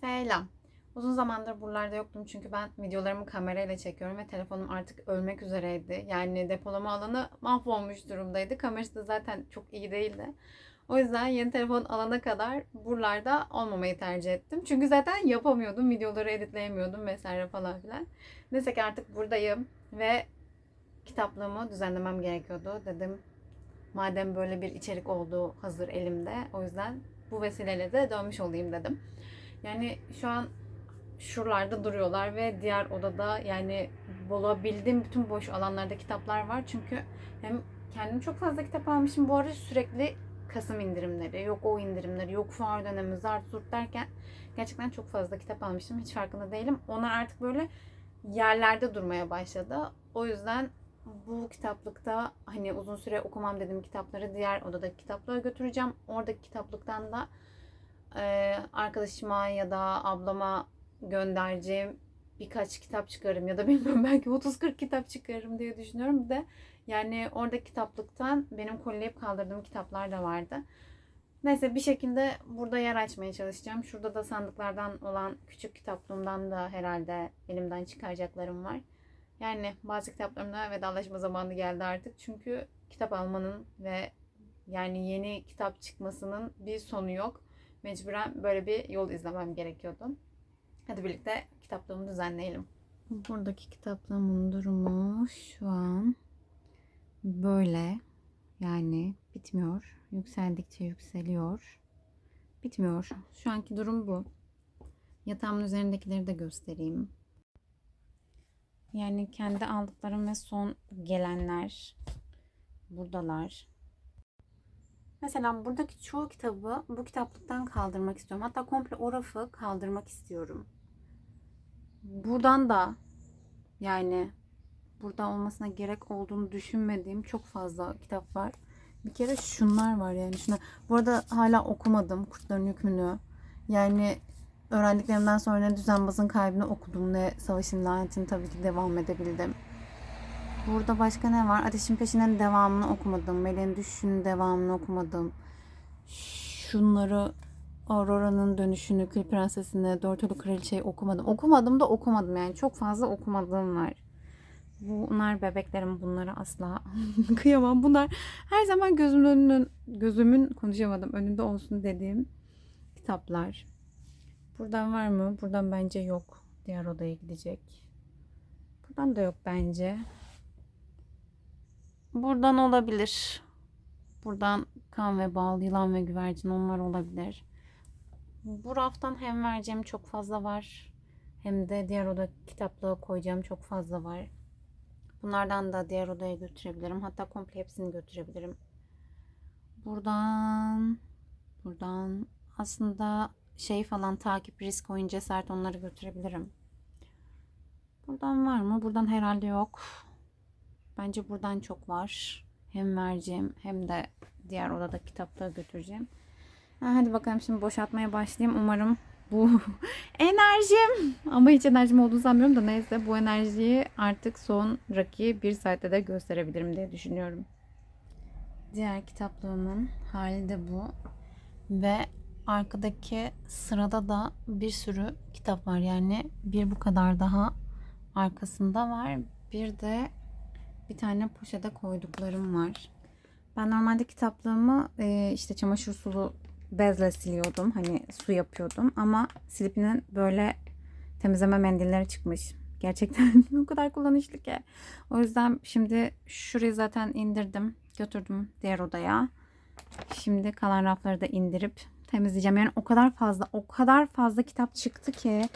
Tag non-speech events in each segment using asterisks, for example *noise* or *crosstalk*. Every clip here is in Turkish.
Selam. Uzun zamandır buralarda yoktum çünkü ben videolarımı kamerayla çekiyorum ve telefonum artık ölmek üzereydi. Yani depolama alanı mahvolmuş durumdaydı. Kamerası da zaten çok iyi değildi. O yüzden yeni telefon alana kadar buralarda olmamayı tercih ettim. Çünkü zaten yapamıyordum. Videoları editleyemiyordum vesaire falan filan. Neyse ki artık buradayım ve kitaplığımı düzenlemem gerekiyordu. Dedim madem böyle bir içerik olduğu hazır elimde o yüzden bu vesileyle de dönmüş olayım dedim. Yani şu an şuralarda duruyorlar ve diğer odada yani bulabildiğim bütün boş alanlarda kitaplar var. Çünkü hem kendim çok fazla kitap almışım. Bu arada sürekli Kasım indirimleri, yok o indirimleri, yok fuar dönemi, zart zurt derken gerçekten çok fazla kitap almışım. Hiç farkında değilim. Onlar artık böyle yerlerde durmaya başladı. O yüzden bu kitaplıkta hani uzun süre okumam dediğim kitapları diğer odadaki kitaplığa götüreceğim. Oradaki kitaplıktan da e, arkadaşıma ya da ablama göndereceğim birkaç kitap çıkarım ya da bilmiyorum *laughs* belki 30-40 kitap çıkarım diye düşünüyorum. Bir de yani oradaki kitaplıktan benim kolileyip kaldırdığım kitaplar da vardı. Neyse bir şekilde burada yer açmaya çalışacağım. Şurada da sandıklardan olan küçük kitaplığımdan da herhalde elimden çıkaracaklarım var. Yani bazı kitaplarımla vedalaşma zamanı geldi artık. Çünkü kitap almanın ve yani yeni kitap çıkmasının bir sonu yok. Mecburen böyle bir yol izlemem gerekiyordu. Hadi birlikte kitaplığımı düzenleyelim. Buradaki kitaplığımın durumu şu an böyle. Yani bitmiyor. Yükseldikçe yükseliyor. Bitmiyor. Şu anki durum bu. Yatağımın üzerindekileri de göstereyim. Yani kendi aldıklarım ve son gelenler buradalar. Mesela buradaki çoğu kitabı bu kitaplıktan kaldırmak istiyorum. Hatta komple o rafı kaldırmak istiyorum. Buradan da yani burada olmasına gerek olduğunu düşünmediğim çok fazla kitap var. Bir kere şunlar var yani şuna. Bu arada hala okumadım Kurtların Hükmünü. Yani öğrendiklerimden sonra ne Düzenbaz'ın Kalbini okudum ne Savaşın Lanetini tabii ki devam edebildim. Burada başka ne var? Ateşin Peşinden devamını okumadım. Meleğin Düşüşü'nün devamını okumadım. Şunları Aurora'nın dönüşünü, Kül Prensesi'ni, Dört Ölü Kraliçe'yi okumadım. Okumadım da okumadım yani. Çok fazla okumadığım var. Bunlar bebeklerim. Bunları asla *laughs* kıyamam. Bunlar her zaman gözümün önünün, gözümün konuşamadım. Önünde olsun dediğim kitaplar. Buradan var mı? Buradan bence yok. Diğer odaya gidecek. Buradan da yok bence. Buradan olabilir. Buradan kan ve bal, yılan ve güvercin onlar olabilir. Bu raftan hem vereceğim çok fazla var. Hem de diğer oda kitaplığa koyacağım çok fazla var. Bunlardan da diğer odaya götürebilirim. Hatta komple hepsini götürebilirim. Buradan buradan aslında şey falan takip risk oyun cesaret onları götürebilirim. Buradan var mı? Buradan herhalde yok. Bence buradan çok var. Hem vereceğim hem de diğer odada kitapları götüreceğim. Ha, hadi bakalım şimdi boşaltmaya başlayayım. Umarım bu *laughs* enerjim ama hiç enerjim olduğunu sanmıyorum da neyse bu enerjiyi artık son raki bir saatte de gösterebilirim diye düşünüyorum. Diğer kitaplığımın hali de bu. Ve arkadaki sırada da bir sürü kitap var. Yani bir bu kadar daha arkasında var. Bir de bir tane poşete koyduklarım var. Ben normalde kitaplığımı e, işte çamaşır sulu bezle siliyordum. Hani su yapıyordum. Ama Slip'in böyle temizleme mendilleri çıkmış. Gerçekten *laughs* o kadar kullanışlı ki. O yüzden şimdi şurayı zaten indirdim. Götürdüm diğer odaya. Şimdi kalan rafları da indirip temizleyeceğim. Yani o kadar fazla o kadar fazla kitap çıktı ki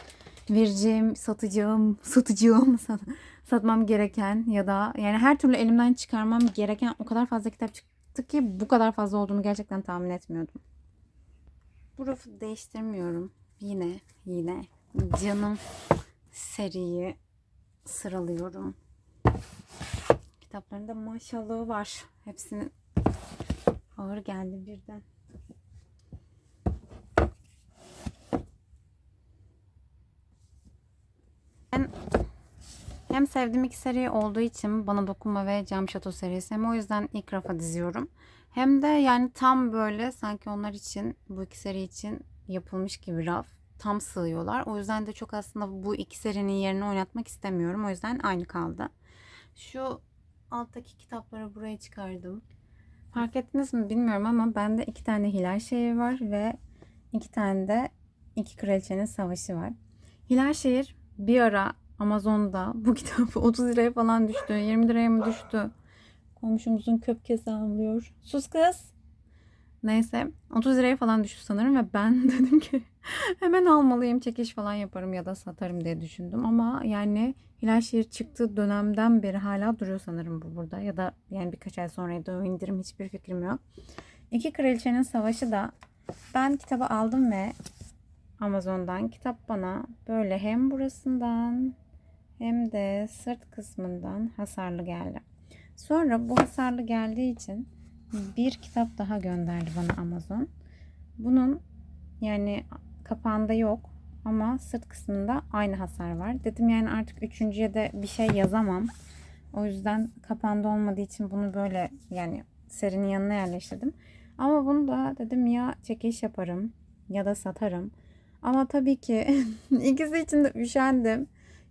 vereceğim, satacağım, satacağım, *laughs* sat, satmam gereken ya da yani her türlü elimden çıkarmam gereken o kadar fazla kitap çıktı ki bu kadar fazla olduğunu gerçekten tahmin etmiyordum. Bu rafı değiştirmiyorum. Yine yine canım seriyi sıralıyorum. Kitaplarında maşallahı var. Hepsinin ağır geldi birden. Ben hem sevdiğim iki seri olduğu için Bana Dokunma ve Cam Şato serisi hem o yüzden ilk rafa diziyorum. Hem de yani tam böyle sanki onlar için bu iki seri için yapılmış gibi raf. tam sığıyorlar. O yüzden de çok aslında bu iki serinin yerini oynatmak istemiyorum. O yüzden aynı kaldı. Şu alttaki kitapları buraya çıkardım. Fark ettiniz mi bilmiyorum ama bende iki tane Hilal Şehir var ve iki tane de iki Kraliçenin Savaşı var. Hilal Şehir bir ara Amazon'da bu *laughs* kitap 30 liraya falan düştü. 20 liraya mı düştü? Komşumuzun köpkesi ağlıyor. Sus kız. Neyse 30 liraya falan düştü sanırım ve ben *laughs* dedim ki hemen almalıyım çekiş falan yaparım ya da satarım diye düşündüm. Ama yani Hilal Şehir çıktığı dönemden beri hala duruyor sanırım bu burada. Ya da yani birkaç ay sonra da o indirim hiçbir fikrim yok. İki Kraliçenin Savaşı da ben kitabı aldım ve Amazon'dan kitap bana böyle hem burasından hem de sırt kısmından hasarlı geldi. Sonra bu hasarlı geldiği için bir kitap daha gönderdi bana Amazon. Bunun yani kapağında yok ama sırt kısmında aynı hasar var. Dedim yani artık üçüncüye de bir şey yazamam. O yüzden kapağında olmadığı için bunu böyle yani serinin yanına yerleştirdim. Ama bunu da dedim ya çekiş yaparım ya da satarım. Ama tabii ki *laughs* ikisi için de üşendim.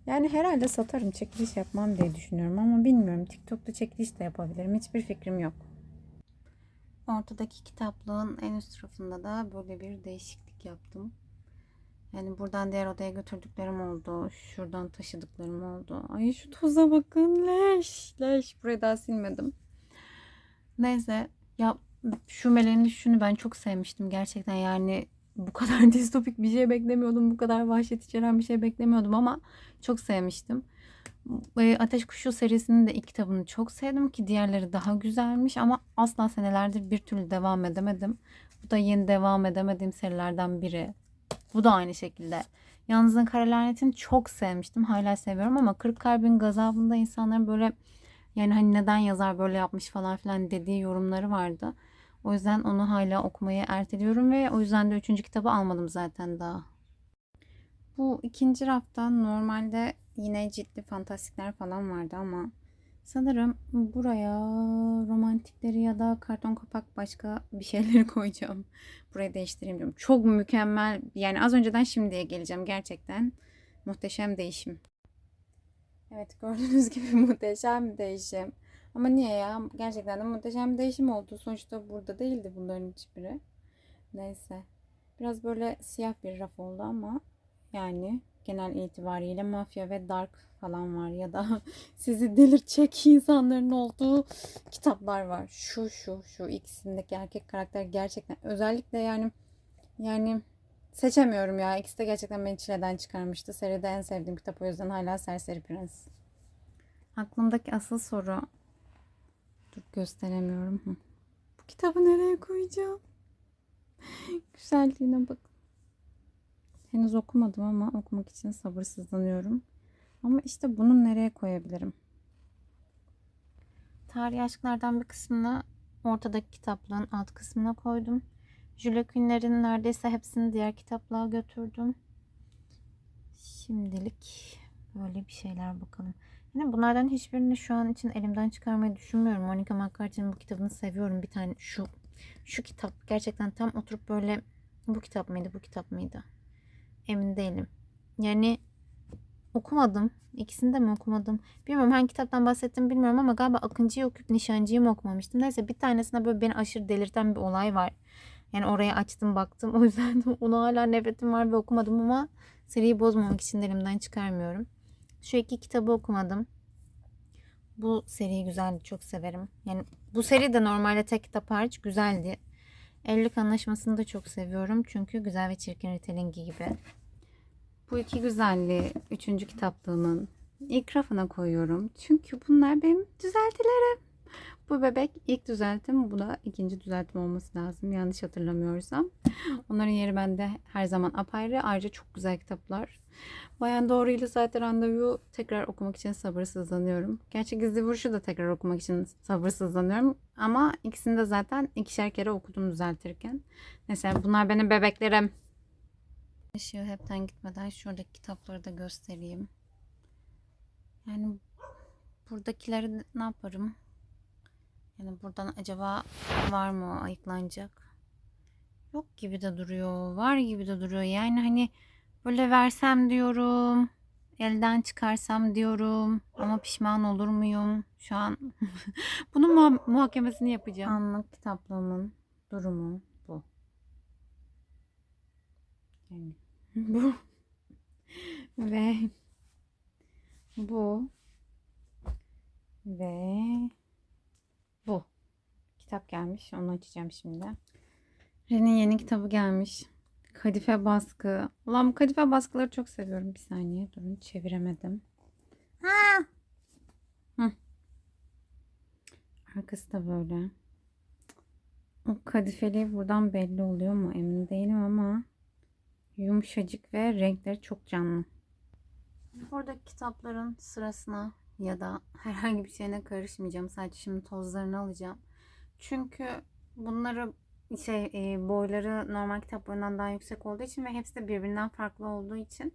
Yani herhalde satarım, çekiliş yapmam diye düşünüyorum ama bilmiyorum. TikTok'ta çekiliş de yapabilirim. Hiçbir fikrim yok. Ortadaki kitaplığın en üst rafında da böyle bir değişiklik yaptım. Yani buradan diğer odaya götürdüklerim oldu. Şuradan taşıdıklarım oldu. Ay şu toza bakın. Leş. Leş. Burayı daha silmedim. Neyse. Ya şu meleğin düşüşünü ben çok sevmiştim. Gerçekten yani bu kadar *laughs* distopik bir şey beklemiyordum. Bu kadar vahşet içeren bir şey beklemiyordum ama çok sevmiştim. Ateş Kuşu serisinin de ilk kitabını çok sevdim ki diğerleri daha güzelmiş ama asla senelerdir bir türlü devam edemedim. Bu da yeni devam edemediğim serilerden biri. Bu da aynı şekilde. Yalnızın Kara Lanet'ini çok sevmiştim. Hala seviyorum ama Kırık Kalbin Gazabı'nda insanların böyle yani hani neden yazar böyle yapmış falan filan dediği yorumları vardı. O yüzden onu hala okumayı erteliyorum ve o yüzden de üçüncü kitabı almadım zaten daha. Bu ikinci rafta normalde yine ciltli fantastikler falan vardı ama sanırım buraya romantikleri ya da karton kapak başka bir şeyleri *laughs* koyacağım. Burayı değiştireyim diyorum. Çok mükemmel yani az önceden şimdiye geleceğim gerçekten. Muhteşem değişim. Evet gördüğünüz gibi *laughs* muhteşem değişim. Ama niye ya? Gerçekten de muhteşem bir değişim oldu. Sonuçta burada değildi bunların hiçbiri. Neyse. Biraz böyle siyah bir raf oldu ama yani genel itibariyle mafya ve dark falan var ya da *laughs* sizi delirtecek insanların olduğu kitaplar var. Şu şu şu ikisindeki erkek karakter gerçekten özellikle yani yani seçemiyorum ya. İkisi de gerçekten beni çileden çıkarmıştı. Seride en sevdiğim kitap o yüzden hala Serseri Prens. Aklımdaki asıl soru Dur gösteremiyorum. Bu kitabı nereye koyacağım? *laughs* Güzelliğine bak. Henüz okumadım ama okumak için sabırsızlanıyorum. Ama işte bunu nereye koyabilirim? Tarih aşklardan bir kısmını ortadaki kitaplığın alt kısmına koydum. Jules Kühner'in neredeyse hepsini diğer kitaplığa götürdüm. Şimdilik böyle bir şeyler bakalım. Yine bunlardan hiçbirini şu an için elimden çıkarmayı düşünmüyorum. Monica McCarthy'nin bu kitabını seviyorum. Bir tane şu şu kitap gerçekten tam oturup böyle bu kitap mıydı bu kitap mıydı? Emin değilim. Yani okumadım. İkisini de mi okumadım? Bilmiyorum hangi kitaptan bahsettim bilmiyorum ama galiba Akıncı'yı okuyup Nişancı'yı mı okumamıştım. Neyse bir tanesinde böyle beni aşırı delirten bir olay var. Yani oraya açtım baktım. *laughs* O yüzden ona hala nefretim var ve okumadım ama seriyi bozmamak için de elimden çıkarmıyorum. Şu iki kitabı okumadım. Bu seri güzeldi. Çok severim. Yani bu seri de normalde tek kitap hariç güzeldi. Evlilik Anlaşması'nı da çok seviyorum. Çünkü Güzel ve Çirkin Retellingi gibi. Bu iki güzelliği üçüncü kitaplığımın ilk rafına koyuyorum. Çünkü bunlar benim düzeltilerim. Bu bebek ilk düzeltim. Bu da ikinci düzeltim olması lazım. Yanlış hatırlamıyorsam. Onların yeri bende her zaman apayrı. Ayrıca çok güzel kitaplar. Bayan Doğru ile zaten randevu tekrar okumak için sabırsızlanıyorum. Gerçi Gizli Vuruş'u da tekrar okumak için sabırsızlanıyorum. Ama ikisini de zaten ikişer kere okudum düzeltirken. Mesela bunlar benim bebeklerim. Işığı hepten gitmeden şuradaki kitapları da göstereyim. Yani buradakileri ne yaparım? Yani buradan acaba var mı ayıklanacak? Yok gibi de duruyor. Var gibi de duruyor. Yani hani Böyle versem diyorum. Elden çıkarsam diyorum. Ama pişman olur muyum? Şu an *laughs* bunun muha- muhakemesini yapacağım. Anlık kitaplığımın durumu bu. Yani *laughs* bu. Ve bu. Ve bu. Kitap gelmiş. Onu açacağım şimdi. Ren'in yeni kitabı gelmiş. Kadife baskı. Ulan bu kadife baskıları çok seviyorum. Bir saniye durun çeviremedim. Ha! Hı. Arkası da böyle. O kadifeli buradan belli oluyor mu emin değilim ama yumuşacık ve renkleri çok canlı. Buradaki kitapların sırasına ya da herhangi bir şeyine karışmayacağım. Sadece şimdi tozlarını alacağım. Çünkü bunları şey e, boyları normal kitap boyundan daha yüksek olduğu için ve hepsi de birbirinden farklı olduğu için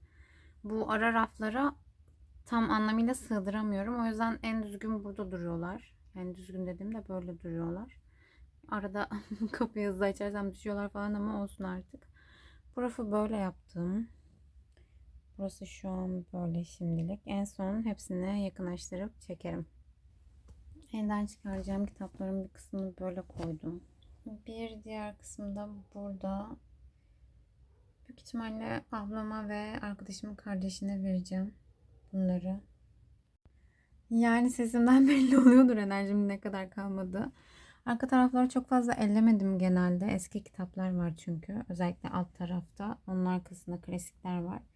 bu ara raflara tam anlamıyla sığdıramıyorum. O yüzden en düzgün burada duruyorlar. Yani düzgün dediğimde böyle duruyorlar. Arada *laughs* kapıyı hızlı açarsam düşüyorlar falan ama olsun artık. Bu rafı böyle yaptım. Burası şu an böyle şimdilik. En son hepsini yakınlaştırıp çekerim. Elden çıkaracağım kitapların bir kısmını böyle koydum. Bir diğer kısımda burada. Büyük ihtimalle ablama ve arkadaşımın kardeşine vereceğim bunları. Yani sesimden *laughs* belli oluyordur enerjimin ne kadar kalmadı. Arka tarafları çok fazla ellemedim genelde. Eski kitaplar var çünkü. Özellikle alt tarafta. Onun arkasında klasikler var.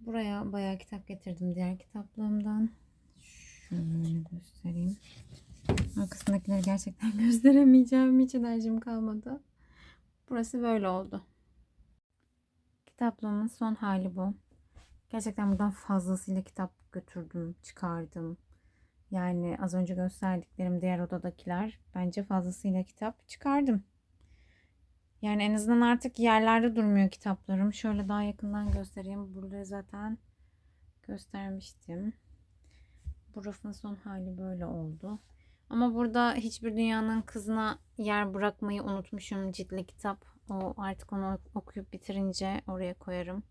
Buraya bayağı kitap getirdim diğer kitaplığımdan. Şöyle göstereyim. Arkasındakileri gerçekten *laughs* gösteremeyeceğim. Hiç enerjim kalmadı. Burası böyle oldu. Kitaplığımın son hali bu. Gerçekten buradan fazlasıyla kitap götürdüm, çıkardım. Yani az önce gösterdiklerim diğer odadakiler bence fazlasıyla kitap çıkardım. Yani en azından artık yerlerde durmuyor kitaplarım. Şöyle daha yakından göstereyim. Buraları zaten göstermiştim. Bu rafın son hali böyle oldu. Ama burada hiçbir dünyanın kızına yer bırakmayı unutmuşum ciltli kitap. O artık onu okuyup bitirince oraya koyarım.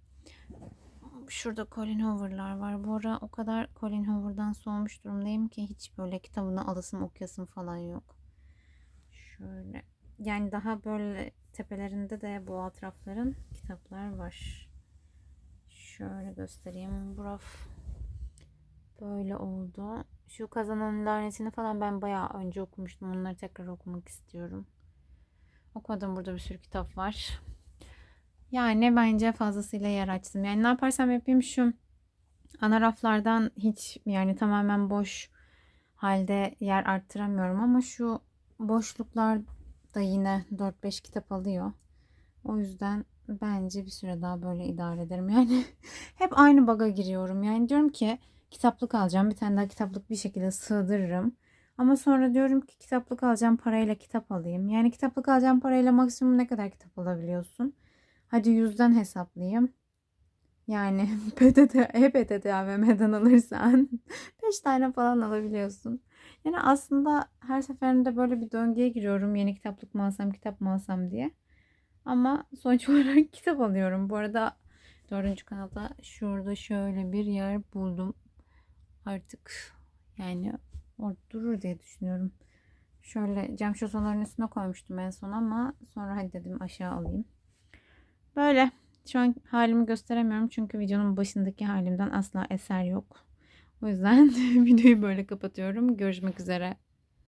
Şurada Colin Hoover'lar var. Bu ara o kadar Colin Hoover'dan soğumuş durumdayım ki hiç böyle kitabını alasım okuyasım falan yok. Şöyle. Yani daha böyle tepelerinde de bu alt rafların kitaplar var. Şöyle göstereyim. Bu raf böyle oldu. Şu kazanan lanetini falan ben bayağı önce okumuştum. Onları tekrar okumak istiyorum. Okumadım burada bir sürü kitap var. Yani bence fazlasıyla yer açtım. Yani ne yaparsam yapayım şu ana raflardan hiç yani tamamen boş halde yer arttıramıyorum ama şu boşluklar da yine 4-5 kitap alıyor. O yüzden bence bir süre daha böyle idare ederim. Yani *laughs* hep aynı baga giriyorum. Yani diyorum ki kitaplık alacağım. Bir tane daha kitaplık bir şekilde sığdırırım. Ama sonra diyorum ki kitaplık alacağım parayla kitap alayım. Yani kitaplık alacağım parayla maksimum ne kadar kitap alabiliyorsun? Hadi yüzden hesaplayayım. Yani *laughs* PTT, hep PTT AVM'den alırsan *laughs* 5 tane falan alabiliyorsun. Yani aslında her seferinde böyle bir döngüye giriyorum. Yeni kitaplık mı alsam, kitap mı alsam diye. Ama sonuç *laughs* olarak kitap alıyorum. Bu arada dördüncü kanalda şurada şöyle bir yer buldum. Artık yani orada durur diye düşünüyorum. Şöyle cam şosaların üstüne koymuştum en son ama sonra hadi dedim aşağı alayım. Böyle. Şu an halimi gösteremiyorum çünkü videonun başındaki halimden asla eser yok. O yüzden *laughs* videoyu böyle kapatıyorum. Görüşmek üzere.